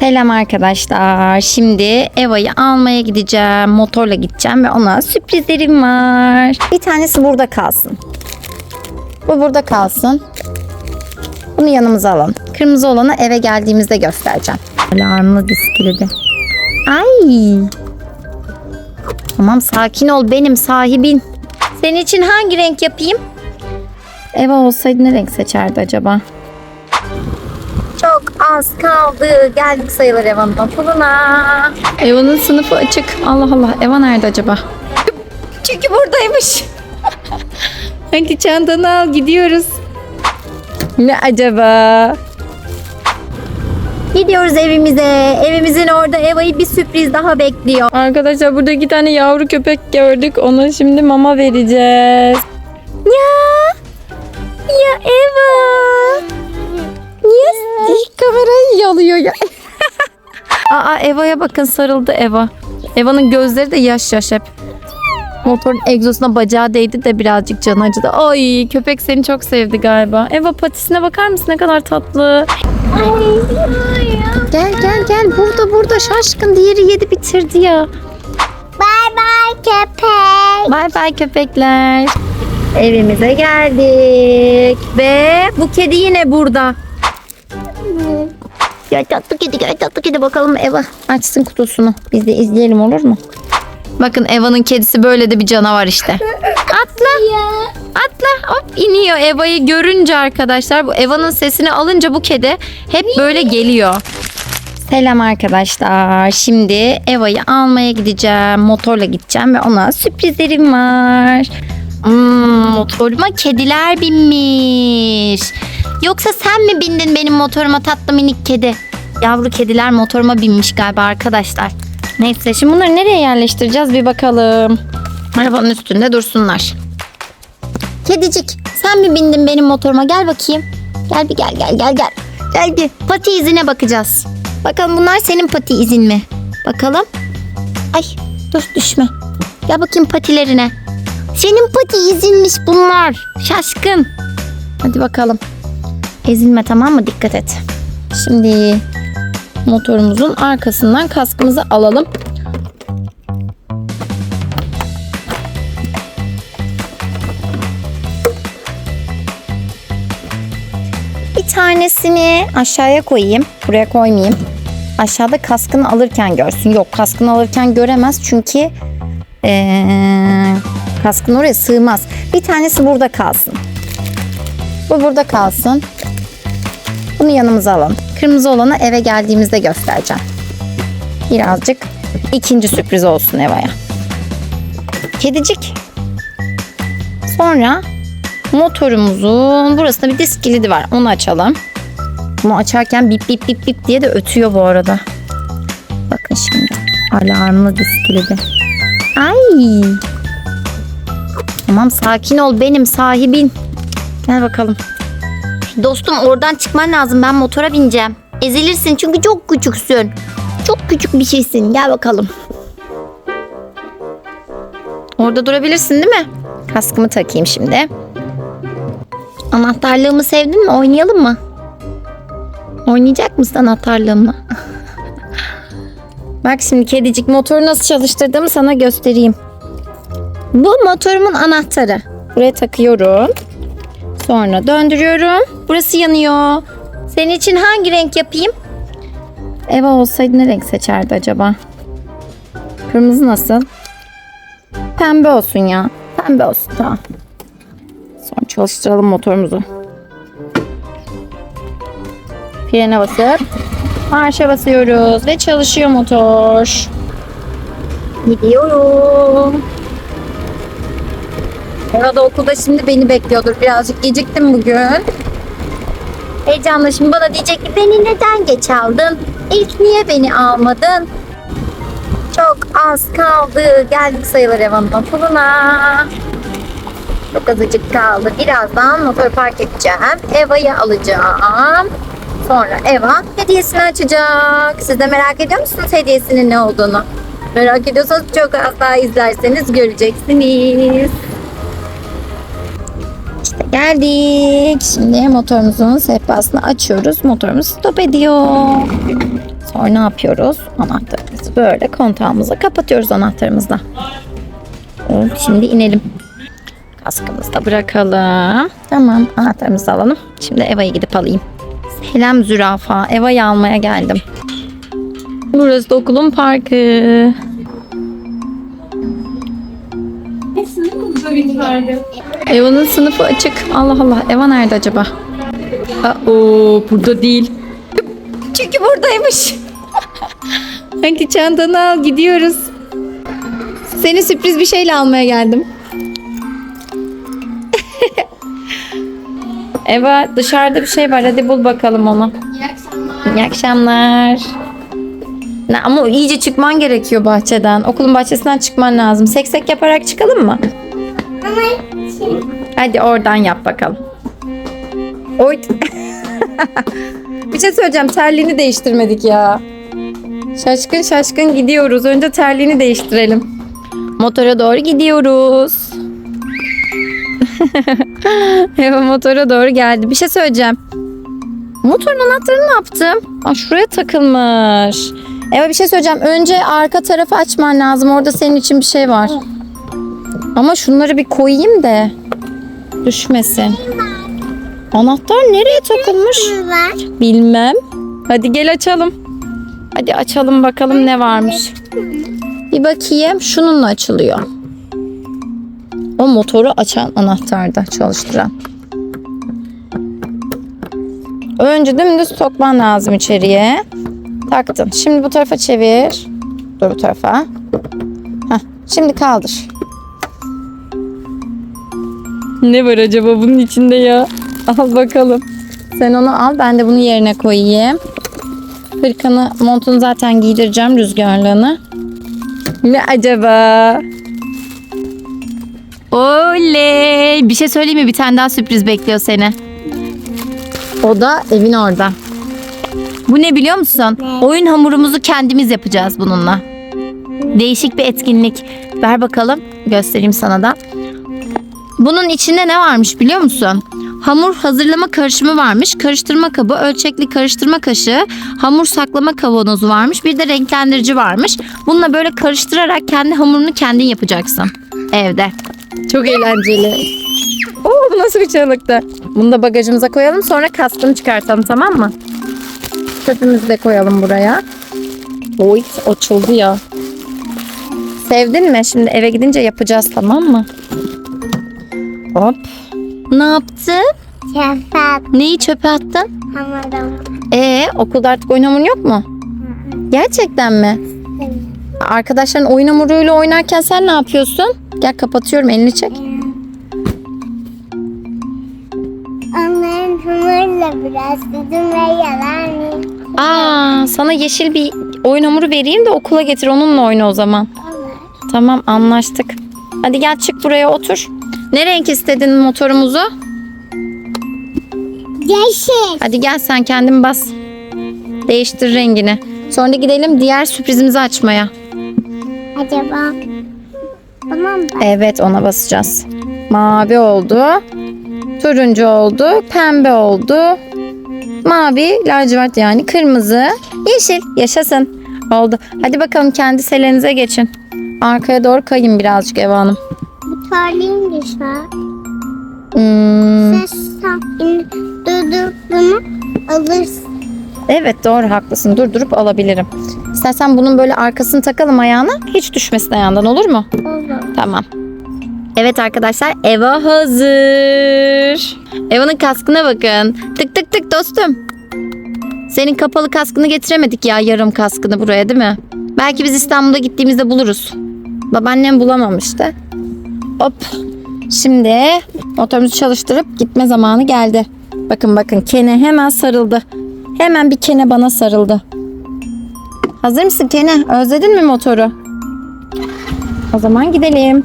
Selam arkadaşlar. Şimdi Eva'yı almaya gideceğim. Motorla gideceğim ve ona sürprizlerim var. Bir tanesi burada kalsın. Bu burada kalsın. Bunu yanımıza alalım. Kırmızı olanı eve geldiğimizde göstereceğim. Alarmlı diskledi. Ay. Tamam sakin ol benim sahibin. Senin için hangi renk yapayım? Eva olsaydı ne renk seçerdi acaba? Az kaldı. Geldik sayılır Eva'nın okuluna. Eva'nın sınıfı açık. Allah Allah. Eva nerede acaba? Çünkü buradaymış. Hadi çantanı al gidiyoruz. Ne acaba? Gidiyoruz evimize. Evimizin orada Eva'yı bir sürpriz daha bekliyor. Arkadaşlar burada iki tane yavru köpek gördük. Ona şimdi mama vereceğiz. Ya! Ya Eva! Yalıyor ya? Aa Eva'ya bakın sarıldı Eva. Eva'nın gözleri de yaş yaş hep. Motorun egzosuna bacağı değdi de birazcık canı acıdı. Ay köpek seni çok sevdi galiba. Eva patisine bakar mısın ne kadar tatlı. Gel gel gel burada burada şaşkın diğeri yedi bitirdi ya. Bye bye köpek. Bay bay köpekler. Evimize geldik ve bu kedi yine burada. Gel tatlı kedi gel tatlı kedi bakalım Eva açsın kutusunu. Biz de izleyelim olur mu? Bakın Eva'nın kedisi böyle de bir canavar işte. Atla. Atla hop iniyor Eva'yı görünce arkadaşlar bu Eva'nın sesini alınca bu kedi hep böyle geliyor. Selam arkadaşlar. Şimdi Eva'yı almaya gideceğim. Motorla gideceğim ve ona sürprizlerim var. Hmm, motoruma kediler binmiş. Yoksa sen mi bindin benim motoruma tatlı minik kedi? Yavru kediler motoruma binmiş galiba arkadaşlar. Neyse şimdi bunları nereye yerleştireceğiz bir bakalım. Arabanın üstünde dursunlar. Kedicik sen mi bindin benim motoruma gel bakayım. Gel bir gel gel gel gel. Gel bir pati izine bakacağız. Bakalım bunlar senin pati izin mi? Bakalım. Ay dur düşme. Gel bakayım patilerine. Senin pati izinmiş bunlar. Şaşkın. Hadi bakalım. Ezilme tamam mı? Dikkat et. Şimdi motorumuzun arkasından kaskımızı alalım. Bir tanesini aşağıya koyayım. Buraya koymayayım. Aşağıda kaskını alırken görsün. Yok kaskını alırken göremez çünkü ee, kaskın oraya sığmaz. Bir tanesi burada kalsın. Bu burada kalsın. Bunu yanımıza alalım. Kırmızı olanı eve geldiğimizde göstereceğim. Birazcık ikinci sürpriz olsun Eva'ya. Kedicik. Sonra motorumuzun burasında bir disk kilidi var. Onu açalım. Bunu açarken bip bip bip bip diye de ötüyor bu arada. Bakın şimdi. Alarmlı disk kilidi. Ay. Tamam sakin ol benim sahibin. Gel bakalım. Dostum oradan çıkman lazım. Ben motora bineceğim. Ezilirsin çünkü çok küçüksün. Çok küçük bir şeysin. Gel bakalım. Orada durabilirsin değil mi? Kaskımı takayım şimdi. Anahtarlığımı sevdin mi? Oynayalım mı? Oynayacak mısın anahtarlığımla? Bak şimdi kedicik motoru nasıl çalıştırdığımı sana göstereyim. Bu motorumun anahtarı. Buraya takıyorum. Sonra döndürüyorum. Burası yanıyor. Senin için hangi renk yapayım? Eva olsaydı ne renk seçerdi acaba? Kırmızı nasıl? Pembe olsun ya. Pembe olsun tamam. Sonra çalıştıralım motorumuzu. Frene basıp marşa basıyoruz ve çalışıyor motor. Gidiyorum. Da okulda şimdi beni bekliyordur. Birazcık geciktim bugün. Heyecanla şimdi bana diyecek ki beni neden geç aldın? İlk niye beni almadın? Çok az kaldı. Geldik sayılır Eva'nın okuluna. Çok azıcık kaldı. Birazdan motor park edeceğim. Eva'yı alacağım. Sonra Eva hediyesini açacak. Siz de merak ediyor musunuz hediyesinin ne olduğunu? Merak ediyorsanız çok az daha izlerseniz göreceksiniz. Geldik. Şimdi motorumuzun sehpasını açıyoruz. Motorumuz stop ediyor. Sonra ne yapıyoruz? Anahtarımızı böyle kontağımıza kapatıyoruz anahtarımızla. Evet, Şimdi inelim. Kaskımızı da bırakalım. Tamam anahtarımızı alalım. Şimdi Eva'yı gidip alayım. Selam zürafa. Eva'yı almaya geldim. Burası da okulun parkı. Eva'nın sınıfı açık. Allah Allah. Eva nerede acaba? Aa, burada değil. Çünkü buradaymış. Hadi çantanı al gidiyoruz. Seni sürpriz bir şeyle almaya geldim. Eva dışarıda bir şey var. Hadi bul bakalım onu. İyi akşamlar. Ne, ama iyice çıkman gerekiyor bahçeden. Okulun bahçesinden çıkman lazım. Seksek yaparak çıkalım mı? Hadi oradan yap bakalım. Oy. bir şey söyleyeceğim. Terliğini değiştirmedik ya. Şaşkın şaşkın gidiyoruz. Önce terliğini değiştirelim. Motora doğru gidiyoruz. Eva motora doğru geldi. Bir şey söyleyeceğim. Motorun anahtarını ne yaptım? Aa, şuraya takılmış. Eva bir şey söyleyeceğim. Önce arka tarafı açman lazım. Orada senin için bir şey var. Ama şunları bir koyayım da düşmesin. Anahtar nereye takılmış? Bilmem. Hadi gel açalım. Hadi açalım bakalım ne varmış. Bir bakayım. Şununla açılıyor. O motoru açan anahtarda çalıştıran. Önce dümdüz sokman lazım içeriye. Taktın. Şimdi bu tarafa çevir. Dur bu tarafa. Heh, şimdi kaldır. Ne var acaba bunun içinde ya? Al bakalım. Sen onu al ben de bunu yerine koyayım. Hırkanı montunu zaten giydireceğim rüzgarlığını. Ne acaba? Oley! Bir şey söyleyeyim mi? Bir tane daha sürpriz bekliyor seni. O da evin orada. Bu ne biliyor musun? Oyun hamurumuzu kendimiz yapacağız bununla. Değişik bir etkinlik. Ver bakalım. Göstereyim sana da. Bunun içinde ne varmış biliyor musun? Hamur hazırlama karışımı varmış. Karıştırma kabı, ölçekli karıştırma kaşığı, hamur saklama kavanozu varmış. Bir de renklendirici varmış. Bununla böyle karıştırarak kendi hamurunu kendin yapacaksın evde. Çok eğlenceli. Oo bu nasıl bir çığlıktı? Bunu da bagajımıza koyalım sonra kaskını çıkartalım tamam mı? Çöpümüzü de koyalım buraya. Oy açıldı ya. Sevdin mi? Şimdi eve gidince yapacağız tamam mı? Hop. Ne yaptın? Şeffaf Neyi çöpe attın? hamurum. Ee, okulda artık oyun hamurun yok mu? Gerçekten mi? Arkadaşların oyun hamuruyla oynarken sen ne yapıyorsun? Gel kapatıyorum elini çek. Onların hamurla biraz dedim ve yalan. Aa, sana yeşil bir oyun hamuru vereyim de okula getir onunla oyna o zaman. Tamam anlaştık. Hadi gel çık buraya otur. Ne renk istedin motorumuzu? Yeşil. Hadi gel sen kendin bas. Değiştir rengini. Sonra da gidelim diğer sürprizimizi açmaya. Acaba Tamam mı? Evet ona basacağız. Mavi oldu. Turuncu oldu. Pembe oldu. Mavi, lacivert yani kırmızı, yeşil. Yaşasın. Oldu. Hadi bakalım kendi selenize geçin. Arkaya doğru kayın birazcık Eva Hanım. Tarlayım düşer. Hmm, Ses sakin durdurup bunu alırsın. evet doğru haklısın. Durdurup alabilirim. İstersen bunun böyle arkasını takalım ayağına. Hiç düşmesin ayağından olur mu? Olur. Tamam. Evet arkadaşlar Eva hazır. Eva'nın kaskına bakın. Tık tık tık dostum. Senin kapalı kaskını getiremedik ya yarım kaskını buraya değil mi? Belki biz İstanbul'a gittiğimizde buluruz. Babaannem bulamamıştı. Hop. Şimdi motorumuzu çalıştırıp gitme zamanı geldi. Bakın bakın Kene hemen sarıldı. Hemen bir Kene bana sarıldı. Hazır mısın Kene? Özledin mi motoru? O zaman gidelim.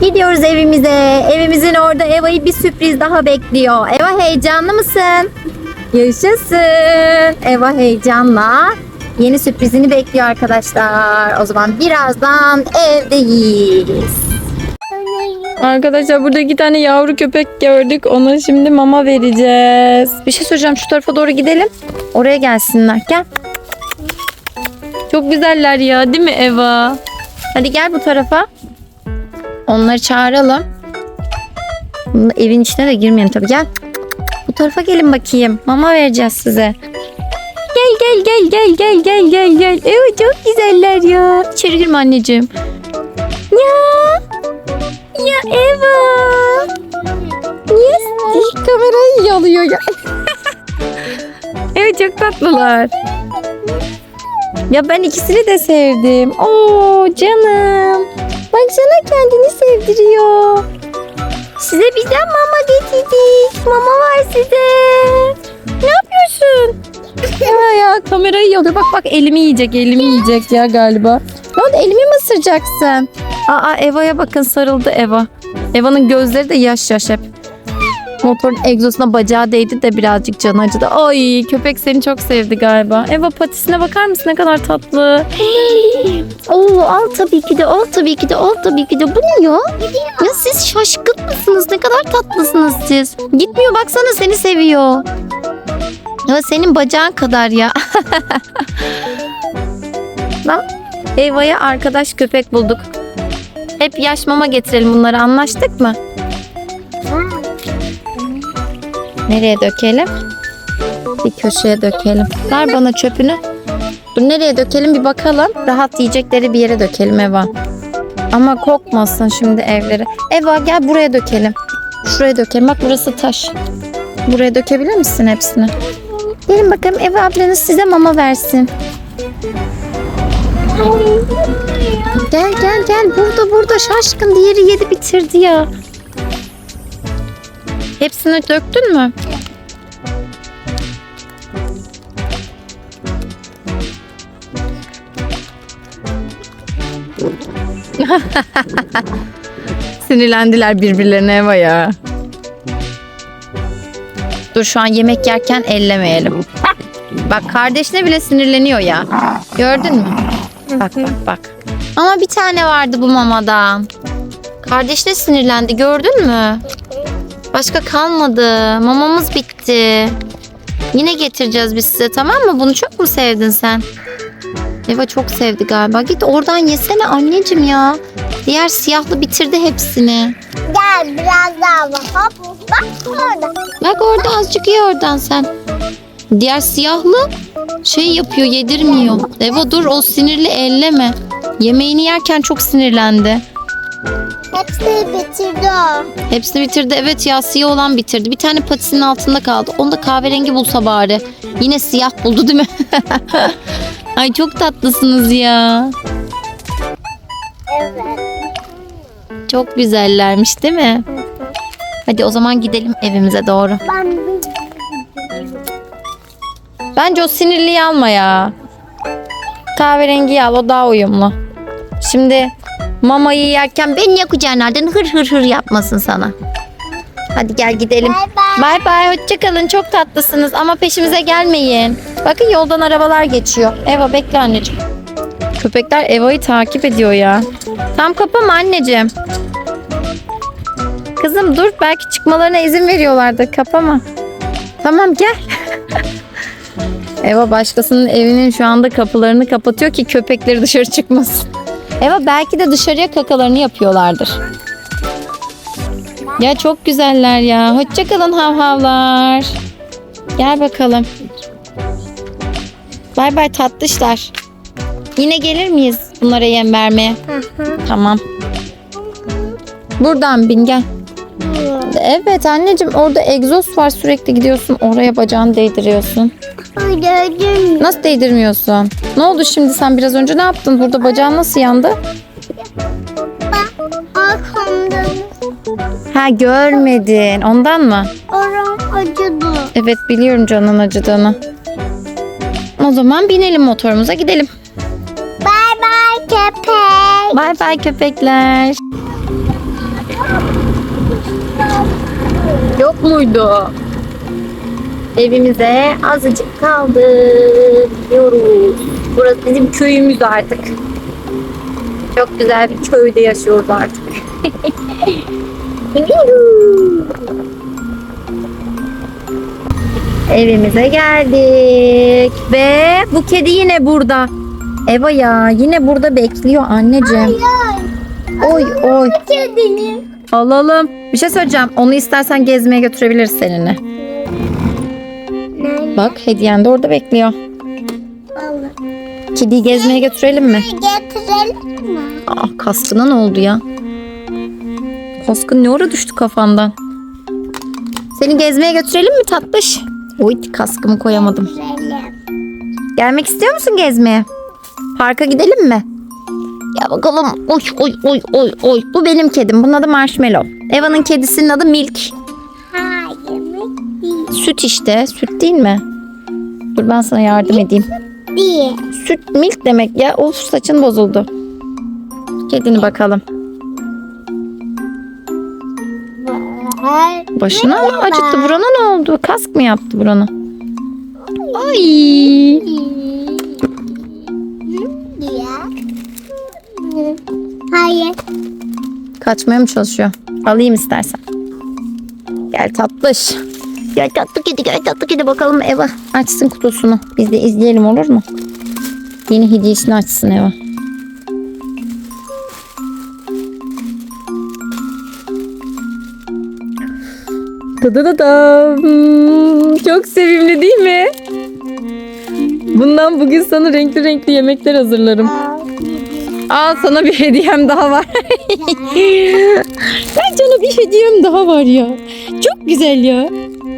Gidiyoruz evimize. Evimizin orada Eva'yı bir sürpriz daha bekliyor. Eva heyecanlı mısın? Yaşasın. Eva heyecanla yeni sürprizini bekliyor arkadaşlar. O zaman birazdan evdeyiz. Arkadaşlar burada iki tane yavru köpek gördük. Ona şimdi mama vereceğiz. Bir şey söyleyeceğim. Şu tarafa doğru gidelim. Oraya gelsinler. Gel. Çok güzeller ya değil mi Eva? Hadi gel bu tarafa. Onları çağıralım. Bunu evin içine de girmeyelim tabii. Gel. Bu tarafa gelin bakayım. Mama vereceğiz size. Gel gel gel gel gel gel gel gel. Evet çok güzeller ya. İçeri girme anneciğim. Ya çok tatlılar. Ya ben ikisini de sevdim. Oo canım. Baksana kendini sevdiriyor. Size bizden mama getirdik. Mama var size. Ne yapıyorsun? ya ya kamerayı yalıyor. Bak bak elimi yiyecek elimi yiyecek ya galiba. Ne oldu elimi mi ısıracaksın? Aa Eva'ya bakın sarıldı Eva. Eva'nın gözleri de yaş yaş hep. Motorun egzosuna bacağı değdi de birazcık canı acıdı. Ay köpek seni çok sevdi galiba. Eva patisine bakar mısın ne kadar tatlı. Oo al tabii ki de al tabii ki de al tabii ki de. Bu ne ya? Ya siz şaşkın mısınız? Ne kadar tatlısınız siz. Gitmiyor baksana seni seviyor. Ya senin bacağın kadar ya. Bak Eva'ya arkadaş köpek bulduk. Hep yaş mama getirelim bunları anlaştık mı? Nereye dökelim? Bir köşeye dökelim. Ver bana çöpünü. Dur nereye dökelim bir bakalım. Rahat yiyecekleri bir yere dökelim Eva. Ama kokmasın şimdi evleri. Eva gel buraya dökelim. Şuraya dökelim. Bak burası taş. Buraya dökebilir misin hepsini? Gelin bakalım Eva ablanız size mama versin. Gel gel gel. Burada burada şaşkın. Diğeri yedi bitirdi ya. Hepsini döktün mü? Sinirlendiler birbirlerine Eva ya. Dur şu an yemek yerken ellemeyelim. Bak kardeşine bile sinirleniyor ya. Gördün mü? Bak bak bak. Ama bir tane vardı bu mamadan. Kardeşine sinirlendi gördün mü? Başka kalmadı. Mamamız bitti. Yine getireceğiz biz size tamam mı? Bunu çok mu sevdin sen? Eva çok sevdi galiba. Git oradan yesene anneciğim ya. Diğer siyahlı bitirdi hepsini. Gel biraz daha bak. Hop bak orada. Bak orada azıcık ye oradan sen. Diğer siyahlı şey yapıyor yedirmiyor. Eva dur o sinirli elleme. Yemeğini yerken çok sinirlendi. Hepsini bitirdi o. Hepsini bitirdi. Evet ya siyah olan bitirdi. Bir tane patisinin altında kaldı. Onu da kahverengi bulsa bari. Yine siyah buldu değil mi? Ay çok tatlısınız ya. Evet. Çok güzellermiş değil mi? Hadi o zaman gidelim evimize doğru. Ben Bence o sinirliyi alma ya. Kahverengiyi al o daha uyumlu. Şimdi mamayı yerken beni yakacağın nereden hır hır hır yapmasın sana. Hadi gel gidelim. Bay bay. Bay bay hoşçakalın çok tatlısınız ama peşimize gelmeyin. Bakın yoldan arabalar geçiyor. Eva bekle anneciğim. Köpekler Eva'yı takip ediyor ya. Tam kapama anneciğim. Kızım dur belki çıkmalarına izin veriyorlardı. Kapama. Tamam gel. Eva başkasının evinin şu anda kapılarını kapatıyor ki köpekleri dışarı çıkmasın. Eva belki de dışarıya kakalarını yapıyorlardır. Ya çok güzeller ya. Hoşçakalın havhavlar. Gel bakalım. Bay bay tatlışlar. Yine gelir miyiz bunlara yem vermeye? Tamam. Buradan bin gel. Evet anneciğim orada egzoz var sürekli gidiyorsun oraya bacağını değdiriyorsun. Mü? Nasıl değdirmiyorsun? Ne oldu şimdi sen biraz önce ne yaptın? Burada bacağın nasıl yandı? Arkamdan Ha görmedin ondan mı? oram acıdı. Evet biliyorum canın acıdığını. O zaman binelim motorumuza gidelim. Bay bay köpek. Bay bay köpekler. Yok muydu? Evimize azıcık kaldı. Gidiyoruz. Burası bizim köyümüz artık. Çok güzel bir köyde yaşıyoruz artık. Evimize geldik. Ve bu kedi yine burada. Eva ya yine burada bekliyor anneciğim. Oy oy. Kedinin. Alalım. Bir şey söyleyeceğim. Onu istersen gezmeye götürebiliriz seninle. Bak hediyen de orada bekliyor. Allah. Kediyi gezmeye götürelim mi? Getirelim mi? Aa kaskına ne oldu ya? Kaskın ne ara düştü kafandan? Seni gezmeye götürelim mi tatlış? Oy kaskımı koyamadım. Götürelim. Gelmek istiyor musun gezmeye? Parka gidelim mi? Ya bakalım. Oy oy oy oy oy. Bu benim kedim. Bunun adı Marshmallow. Eva'nın kedisinin adı Milk. Süt işte. Süt değil mi? Dur ben sana yardım edeyim. Değil. Süt milk demek ya. Of saçın bozuldu. Kedini bakalım. Başına mı acıttı? Burana ne oldu? Kask mı yaptı burana? Ay. Hayır. Kaçmaya mı çalışıyor? Alayım istersen. Gel tatlış. Gel tatlı kedi gel tatlı kedi bakalım Eva. Açsın kutusunu. Biz de izleyelim olur mu? Yeni hediyesini açsın Eva. Tadadadam. Çok sevimli değil mi? Bundan bugün sana renkli renkli yemekler hazırlarım. Al sana bir hediyem daha var. ben sana bir hediyem daha var ya. Çok güzel ya.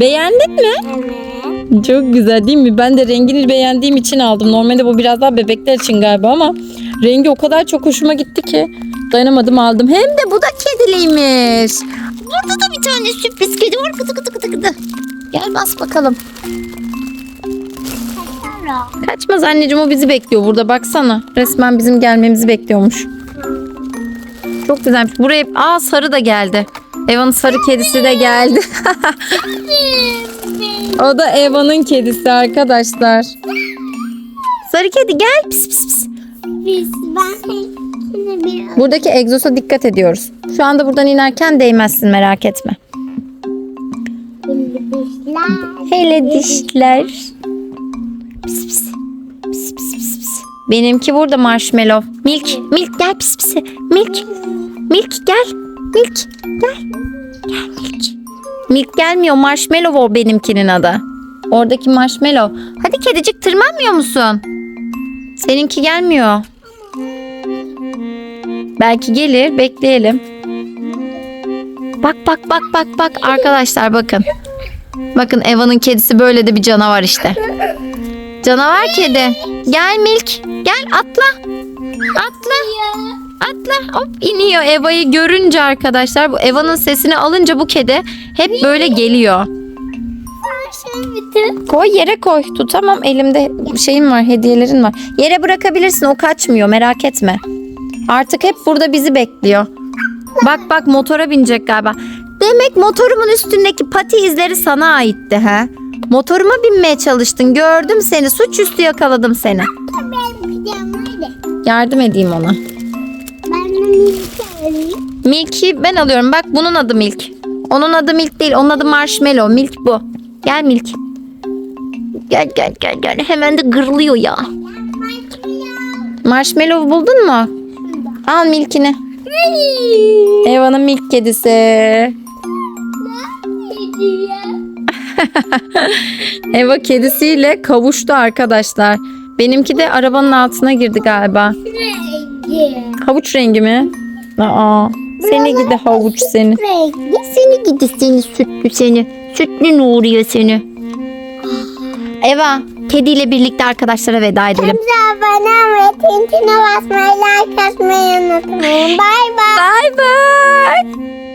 Beğendin mi? Evet. Çok güzel değil mi? Ben de rengini beğendiğim için aldım. Normalde bu biraz daha bebekler için galiba ama rengi o kadar çok hoşuma gitti ki dayanamadım aldım. Hem de bu da kediliymiş. Burada da bir tane sürpriz kedi var. Kıtı kıtı kıtı kıtı. Gel bas bakalım. Kaçmaz anneciğim o bizi bekliyor burada baksana. Resmen bizim gelmemizi bekliyormuş. Çok güzelmiş. Buraya aa sarı da geldi. Eva'nın sarı kedisi de geldi. o da Eva'nın kedisi arkadaşlar. Sarı kedi gel. Pis pis pis. Biz ben Buradaki egzosa dikkat ediyoruz. Şu anda buradan inerken değmezsin merak etme. Hele dişler. Pis pis. Pis pis pis pis. Benimki burada marshmallow. Milk, milk gel pis pis. Milk. Milk gel. Milk gel. Gel milk. Milk gelmiyor marshmallow o benimkinin adı. Oradaki marshmallow. Hadi kedicik tırmanmıyor musun? Seninki gelmiyor. Belki gelir bekleyelim. Bak bak bak bak bak arkadaşlar bakın. Bakın Eva'nın kedisi böyle de bir canavar işte. Canavar kedi. Gel Milk. Gel atla. Atla. Atla. Hop iniyor Eva'yı görünce arkadaşlar. Bu Eva'nın sesini alınca bu kedi hep böyle geliyor. Şey. Koy yere koy. Tutamam elimde şeyim var hediyelerin var. Yere bırakabilirsin o kaçmıyor merak etme. Artık hep burada bizi bekliyor. Bak bak motora binecek galiba. Demek motorumun üstündeki pati izleri sana aitti ha? Motoruma binmeye çalıştın gördüm seni suçüstü yakaladım seni. Yardım edeyim ona. Milk'i ben alıyorum bak bunun adı Milk. Onun adı Milk değil onun adı Marshmallow Milk bu. Gel Milk. Gel gel gel gel hemen de gırlıyor ya. Marshmallow buldun mu? Al Milk'ini. Eva'nın Milk kedisi. Eva kedisiyle kavuştu arkadaşlar. Benimki de arabanın altına girdi galiba. Havuç rengi mi? Aa, seni gidi havuç seni. Rengi. Seni gidi seni sütlü seni. Sütlü Nuriye seni. Eva, kediyle birlikte arkadaşlara veda edelim. Bize abone ve tintine basmayı, like atmayı unutmayın. Bay bay. Bye bye.